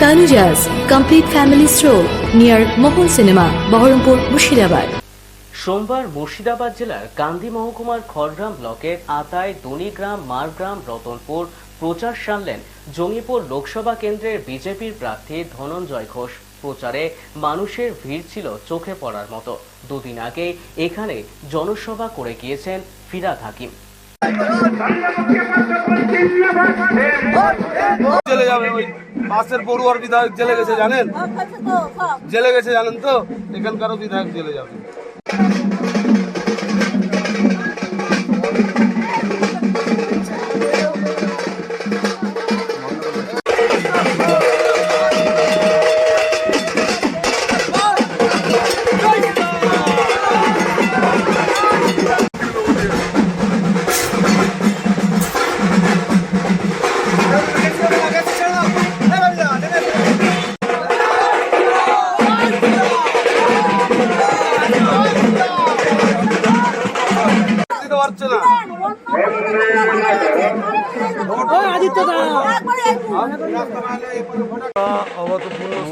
Tanujas Complete Family Stroll near Mohol Cinema, Baharampur, Mushirabad. সোমবার মুর্শিদাবাদ জেলার কান্দি মহকুমার খড়গ্রাম ব্লকের আতাই দনিগ্রাম মারগ্রাম রতনপুর প্রচার সারলেন জঙ্গিপুর লোকসভা কেন্দ্রের বিজেপির প্রার্থী ধনঞ্জয় ঘোষ। প্রচারে মানুষের ভিড় ছিল চোখে পড়ার মতো। দুদিন আগে এখানে জনসভা করে গিয়েছেন ফিরাদ হাকিম। জেলে যাবে ওই পাশের পড়ুয়ার বিধায়ক জেলে গেছে জানেন? জেলে গেছে জানেন তো? এখানকারও বিধায়ক জেলে যাবে।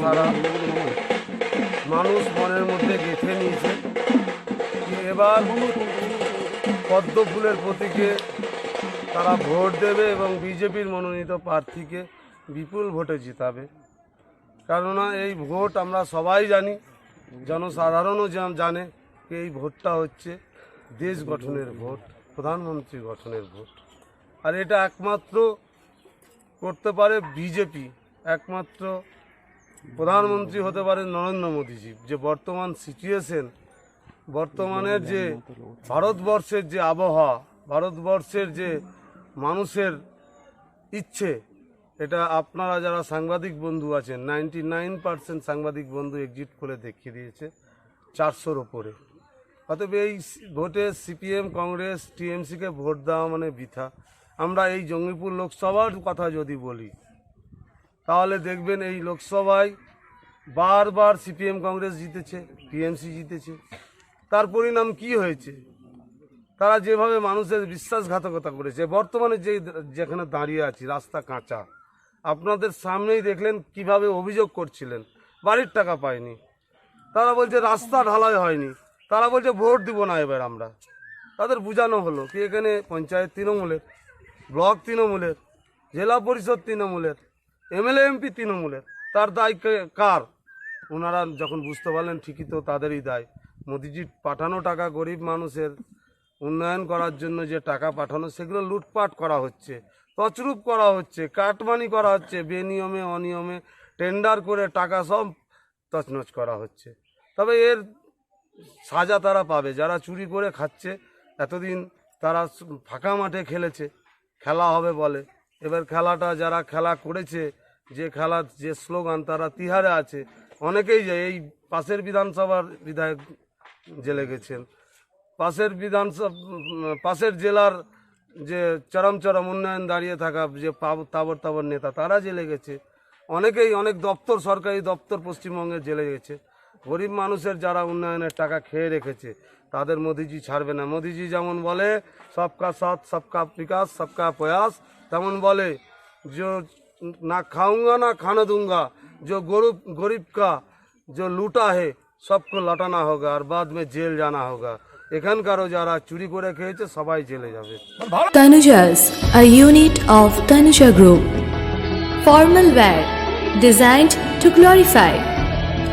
সারা মানুষ মনের মধ্যে গেঁথে নিয়েছে এবার পদ্ম ফুলের প্রতীকে তারা ভোট দেবে এবং বিজেপির মনোনীত প্রার্থীকে বিপুল ভোটে জিতাবে। কেননা এই ভোট আমরা সবাই জানি, জনসাধারণও জান- এই ভোটটা হচ্ছে দেশ গঠনের ভোট, প্রধানমন্ত্রী গঠনের ভোট। আর এটা একমাত্র করতে পারে বিজেপি, একমাত্র প্রধানমন্ত্রী হতে পারে নরেন্দ্র মোদীজি। যে বর্তমান সিচুয়েশন বর্তমানের যে ভারতবর্ষের যে আবহাওয়া, ভারতবর্ষের যে মানুষের ইচ্ছে, এটা আপনারা যারা সাংবাদিক বন্ধু আছেন নাইনটি নাইন পার্সেন্ট সাংবাদিক বন্ধু এক্সিট করে দেখিয়ে দিয়েছে চারশোর ওপরে। অতএব এই ভোটে সিপিএম কংগ্রেস টিএমসিকে ভোট দেওয়া মানে বৃথা। আমরা এই জঙ্গিপুর লোকসভার কথা যদি বলি, তাহলে দেখবেন এই লোকসভায় বারবার সিপিএম কংগ্রেস জিতেছে, টিএমসি জিতেছে। তার পরিণাম কি হয়েছে? তারা যেভাবে মানুষের বিশ্বাসঘাতকতা করেছে। বর্তমানে যে যেখানে দাঁড়িয়ে আছি, রাস্তা কাঁচা, আপনাদের সামনেই দেখলেন কীভাবে অভিযোগ করছিলেন, বাড়ির টাকা পায়নি তারা বলছে, রাস্তা ঢালাই হয়নি। তারা বলছে, ভোট দিব না এবার আমরা। তাদের বোঝানো হলো কি এখানে পঞ্চায়েত তৃণমূলের ব্লক তৃণমূলের, জেলা পরিষদ তৃণমূলের, এমএলএ, এমপি তৃণমূলের, তার দায় কার? ওনারা যখন বুঝতে পারলেন ঠিকই তো তাদেরই দায়। মোদিজি পাঠানো টাকা গরিব মানুষের উন্নয়ন করার জন্য যে টাকা পাঠানো, সেগুলো লুটপাট করা হচ্ছে, তছরূপ করা হচ্ছে, কাটমানি করা হচ্ছে, বেনিয়মে, অনিয়মে টেন্ডার করে টাকা সব তছনছ করা হচ্ছে। তবে এর সাজা তারা পাবে, যারা চুরি করে খাচ্ছে, এতদিন তারা ফাঁকা মাঠে খেলেছে। খেলা হবে বলে। এবার খেলাটা যারা খেলা করেছে, যে খেলার যে স্লোগান তারা তিহারে আছে, অনেকেই যায় এই পাশের বিধানসভার বিধায়ক জেলে গেছেন। পাশের বিধানসভা, পাশের জেলার যে চরম চরম উন্নয়ন দাঁড়িয়ে থাকা যে তাবর তাবর নেতা, তারা জেলে গেছে। অনেকেই অনেক দপ্তর, সরকারি দপ্তর পশ্চিমবঙ্গে জেলে গেছে। গরিব মানুষের যারা উন্নয়নের টাকা খেয়ে রেখেছে, তাদের মোদিজি ছাড়বে না। মোদিজি যেমন বলে, সবকা সাথ, সবকা বিকাশ, সবকা প্রয়াস। তেমন বলে, যে না খাউঙ্গা, না খানা দুঙ্গা, যে গরু, গরিব কা যে লুটা হে, সবকে লটানা হোগা আর বাদ মে জেল জানা হোগা। এখানকারও যারা চুরি করে খেয়েছে, সবাই জেলে যাবে। Tanuja's a unit of Tanuja group formal wear designed to glorify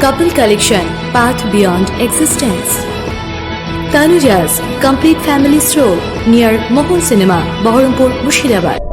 Couple collection, path beyond existence. Tanuja's complete family stroll near Mohol Cinema, Baharampur, Mushirabad.